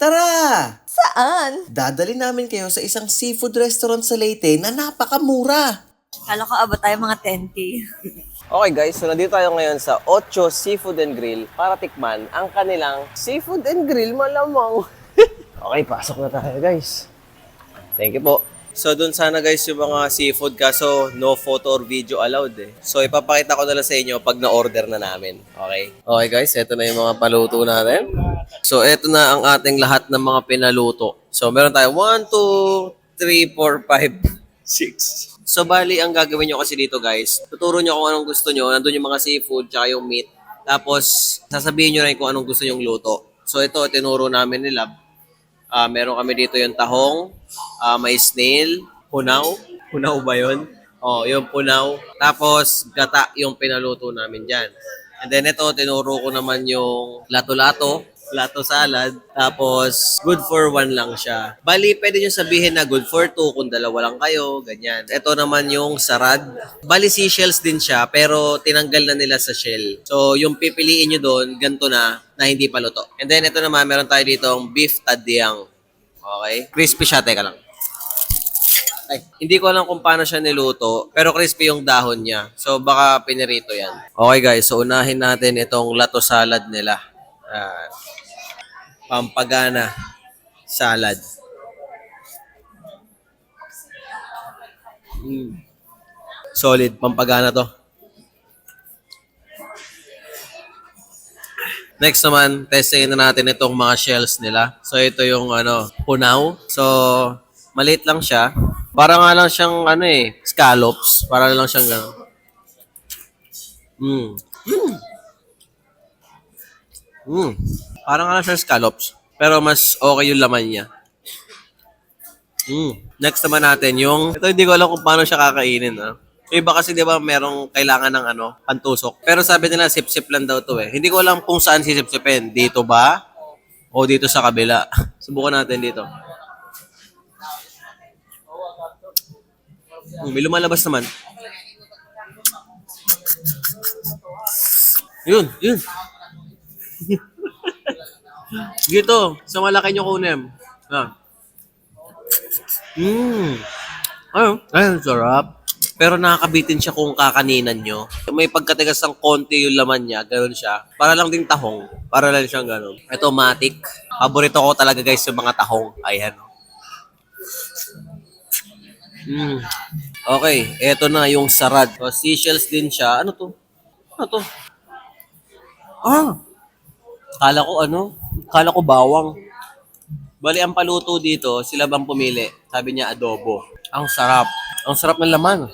Tara! Saan? Dadali namin kayo sa isang seafood restaurant sa Leyte na napakamura. Kala ko abot tayo mga 10k. Okay guys, so nandito tayo ngayon sa Ocho Seafood and Grill para tikman ang kanilang seafood and grill malamang. okay, pasok na tayo guys. Thank you po. So dun sana guys yung mga seafood kaso no photo or video allowed eh. So ipapakita ko na lang sa inyo pag na-order na namin. Okay? Okay guys, eto na yung mga paluto natin. So eto na ang ating lahat ng mga pinaluto. So meron tayo 1, 2, 3, 4, 5, 6. So bali ang gagawin nyo kasi dito guys, tuturo nyo kung anong gusto nyo. Nandun yung mga seafood tsaka yung meat. Tapos sasabihin nyo rin kung anong gusto nyong luto. So ito tinuro namin ni Lab. Ah, meron kami dito yung tahong, ah, may snail, punaw. Punaw ba yun? Oh, yung punaw. Tapos gata yung pinaluto namin dyan. And then ito, tinuro ko naman yung lato-lato, lato salad. Tapos, good for one lang siya. Bali, pwede nyo sabihin na good for two kung dalawa lang kayo, ganyan. Ito naman yung sarad. Bali, seashells din siya, pero tinanggal na nila sa shell. So, yung pipiliin nyo doon, ganito na, na hindi pa luto. And then, ito naman, meron tayo dito beef tadyang. Okay? Crispy siya, teka lang. Ay, hindi ko alam kung paano siya niluto, pero crispy yung dahon niya. So, baka pinirito yan. Okay guys, so unahin natin itong lato salad nila. Ah, pampagana salad. Mm. Solid, pampagana to. Next naman, testingin na natin itong mga shells nila. So, ito yung ano, punaw. So, maliit lang siya. Para nga lang siyang ano eh, scallops. Para lang siyang gano'n. Mm. Mm. Mm. Parang lang siyang scallops. Pero mas okay yung laman niya. Mm. Next naman natin yung, ito hindi ko alam kung paano siya kakainin. Ah. Yung iba kasi di ba merong kailangan ng ano, pantusok. Pero sabi nila sip-sip lang daw to eh. Hindi ko alam kung saan sisip-sipin. Dito ba? O dito sa kabila? Subukan natin dito. Mm, may lumalabas naman. Yun, yun. Dito, sa malaki nyo kunim. Ah. Mmm. Ayun, ayun, sarap. Pero nakakabitin siya kung kakaninan nyo. May pagkatigas ng konti yung laman niya, gano'n siya. Para lang ding tahong. Para lang siyang gano'n. Ito, matik. Paborito ko talaga guys yung mga tahong. Ayan. Mm. Okay, eto na yung sarad. So, seashells din siya. Ano to? Ano to? Ah! Kala ko ano? Kala ko bawang. Bali, ang paluto dito, sila bang pumili? Sabi niya adobo. Ang sarap. Ang sarap ng laman.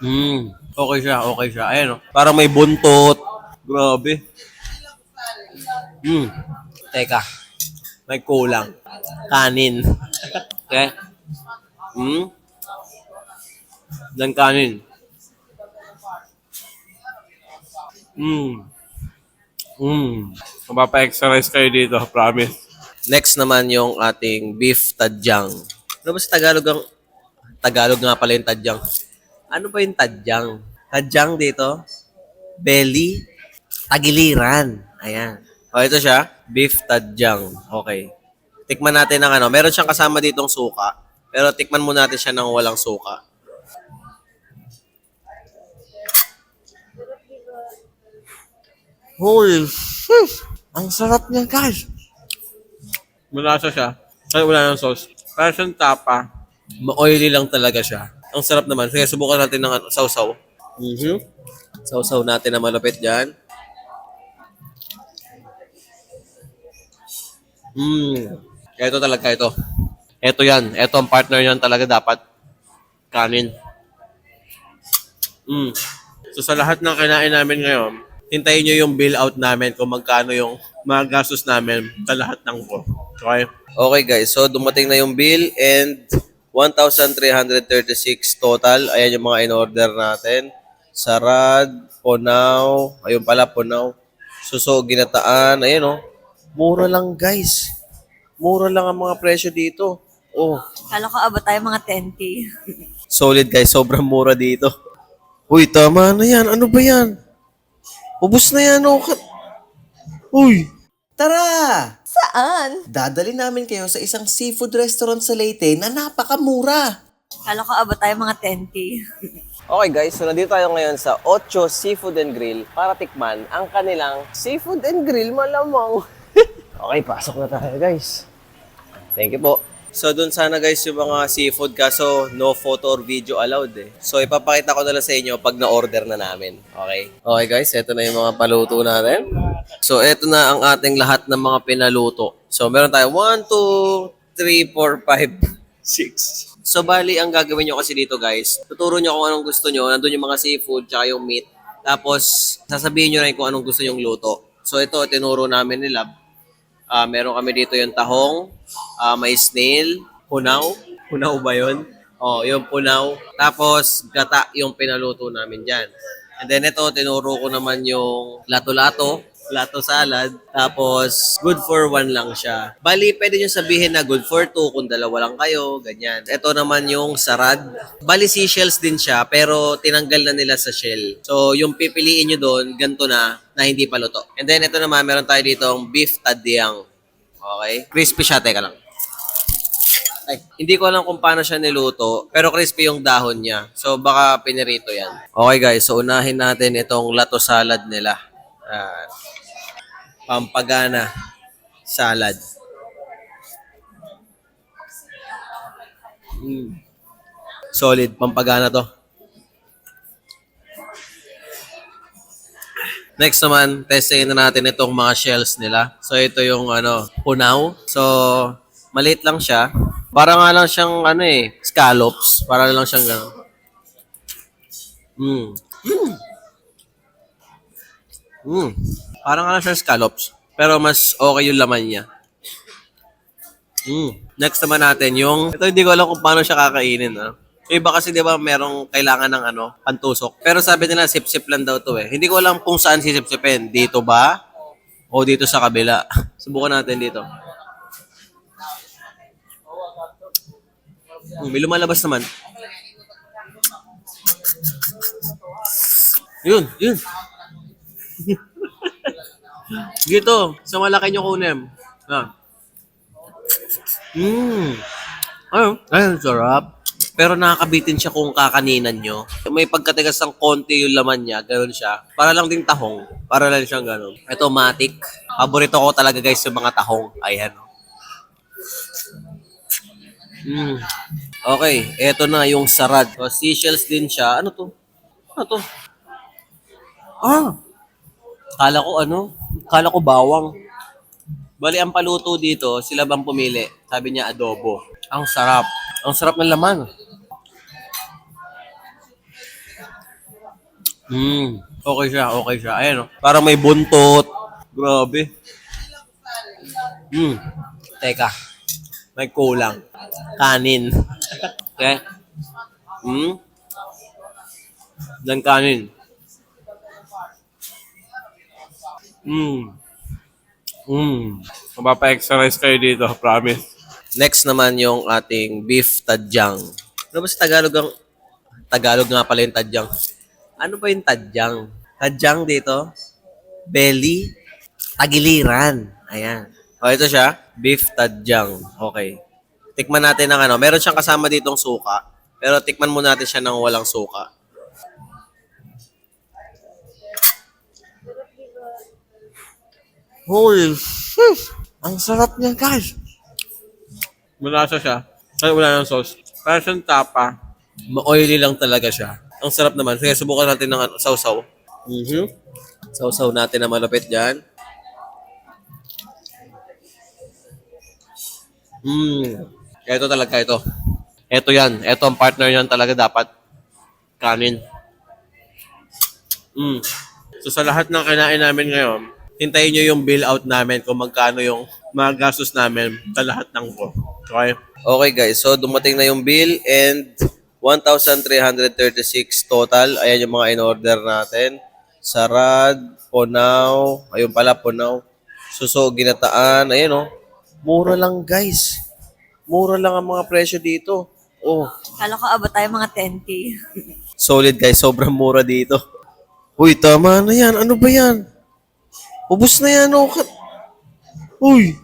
Hmm. Okay siya, okay siya. Ayan oh. Parang may buntot. Grabe. Hmm. Teka. May kulang. Kanin. okay? Hmm? Dan kanin. Hmm. Hmm. Mapapa-exercise kayo dito, promise. Next naman yung ating beef tadyang. Ano ba sa Tagalog ang... Tagalog nga pala yung tadyang. Ano ba yung tadyang? Tadyang dito? Belly? Tagiliran. Ayan. O, ito siya. Beef tadyang. Okay. Tikman natin ng ano. Meron siyang kasama ditong suka. Pero tikman muna natin siya ng walang suka. Holy shit! Ang sarap niya, guys. Malasa siya. Ay, wala ng sauce. Parang siyang tapa. Ma-oily lang talaga siya. Ang sarap naman. Kaya subukan natin ng ano, sausaw. Mm-hmm. Sausaw natin na malapit dyan. Mm. Ito talaga ito. Ito yan. Ito ang partner yan talaga dapat. Kanin. Mm. So sa lahat ng kinain namin ngayon, hintayin nyo yung bill out namin kung magkano yung mga gastos namin sa lahat ng ko. Okay? Okay guys, so dumating na yung bill and 1,336 total. Ayan yung mga in-order natin. Sarad, punaw, ayun pala, punaw. Suso, ginataan, ayun oh. Mura lang guys. Mura lang ang mga presyo dito. Oh, Kala ko abot tayo mga 10k. solid guys, sobrang mura dito. Uy, tama na yan. Ano ba yan? Ubus na yan, oh. Ka- Uy! Tara! Saan? Dadali namin kayo sa isang seafood restaurant sa Leyte na napakamura. Kala ko abot tayo mga 10K. Okay guys, so nandito tayo ngayon sa Ocho Seafood and Grill para tikman ang kanilang seafood and grill malamang. okay, pasok na tayo guys. Thank you po. So doon sana guys yung mga seafood kaso no photo or video allowed eh. So ipapakita ko na lang sa inyo pag na-order na namin. Okay? Okay guys, eto na yung mga paluto natin. So eto na ang ating lahat ng mga pinaluto. So meron tayo 1, 2, 3, 4, 5, 6. So bali ang gagawin nyo kasi dito guys, tuturo nyo kung anong gusto nyo. Nandun yung mga seafood tsaka yung meat. Tapos sasabihin nyo rin kung anong gusto nyong luto. So ito tinuro namin ni Lab. Ah, meron kami dito yung tahong, ah, may snail, punaw. Punaw ba yun? Oh, yung punaw. Tapos gata yung pinaluto namin dyan. And then ito, tinuro ko naman yung lato-lato, lato salad. Tapos, good for one lang siya. Bali, pwede nyo sabihin na good for two kung dalawa lang kayo, ganyan. Ito naman yung sarad. Bali, seashells din siya, pero tinanggal na nila sa shell. So, yung pipiliin nyo doon, ganito na, na hindi pa luto. And then, ito naman, meron tayo dito beef tadyang. Okay? Crispy siya, teka lang. Ay, hindi ko alam kung paano siya niluto, pero crispy yung dahon niya. So, baka pinirito yan. Okay guys, so unahin natin itong lato salad nila. Ah, pampagana salad. Mm. Solid, pampagana to. Next naman, testingin na natin itong mga shells nila. So, ito yung ano, punaw. So, maliit lang siya. Para nga lang siyang ano eh, scallops. Para lang siyang gano'n. Mm. Mm. Mm. Parang lang siyang scallops. Pero mas okay yung laman niya. Mm. Next naman natin yung, ito hindi ko alam kung paano siya kakainin. Ah. Yung iba kasi di ba merong kailangan ng ano, pantusok. Pero sabi nila sip-sip lang daw to eh. Hindi ko alam kung saan sisip-sipin. Dito ba? O dito sa kabila? Subukan natin dito. Hmm, may lumalabas naman. Yun, yun. Dito, sa malaki nyo kunim. Ah. Mmm. Ayun, ayun, sarap. Pero nakakabitin siya kung kakaninan nyo. May pagkatigas ng konti yung laman niya, gano'n siya. Para lang ding tahong. Para lang siyang gano'n. Ito, matik. Paborito ko talaga guys yung mga tahong. Ayan. oh. Mm. Okay, eto na yung sarad. So, seashells din siya. Ano to? Ano to? Ah! Kala ko ano? Kala ko bawang. Bali, ang paluto dito, sila bang pumili? Sabi niya adobo. Ang sarap. Ang sarap ng laman. Mm, okay siya, okay siya. Ayan, oh. Parang may buntot. Grabe. Mm. Teka. May kulang. Kanin. okay? Hmm? Dan kanin. Hmm. Hmm. Mapapa-exercise kayo dito, promise. Next naman yung ating beef tadyang. Ano ba sa Tagalog ang... Tagalog nga pala yung tadyang. Ano ba yung tadyang? Tadyang dito? Belly? Tagiliran. Ayan. O, ito siya. Beef tadyang. Okay. Tikman natin ng ano. Meron siyang kasama ditong suka. Pero tikman muna natin siya ng walang suka. Holy shit! Ang sarap niya, guys! Malasa siya. Ay, wala ng sauce. Parang siyang tapa. Ma-oily lang talaga siya. Ang sarap naman. Sige, subukan natin ng ano, sausaw. Mhm. Sausaw natin na malapit dyan. Mm. Ito talaga ito. Ito yan. Ito ang partner yan talaga dapat. Kanin. Mm. So sa lahat ng kinain namin ngayon, hintayin nyo yung bill out namin kung magkano yung mga gastos namin sa lahat ng po. Okay? Okay guys, so dumating na yung bill and 1,336 total. Ayan yung mga in-order natin. Sarad, punaw, ayun pala punaw. Suso, ginataan, ayun oh. Mura lang guys. Mura lang ang mga presyo dito. Oh, Kala ko abot tayo mga 10K. solid guys, sobrang mura dito. Uy, tama na yan. Ano ba yan? Ubus na yan, oh. Uy,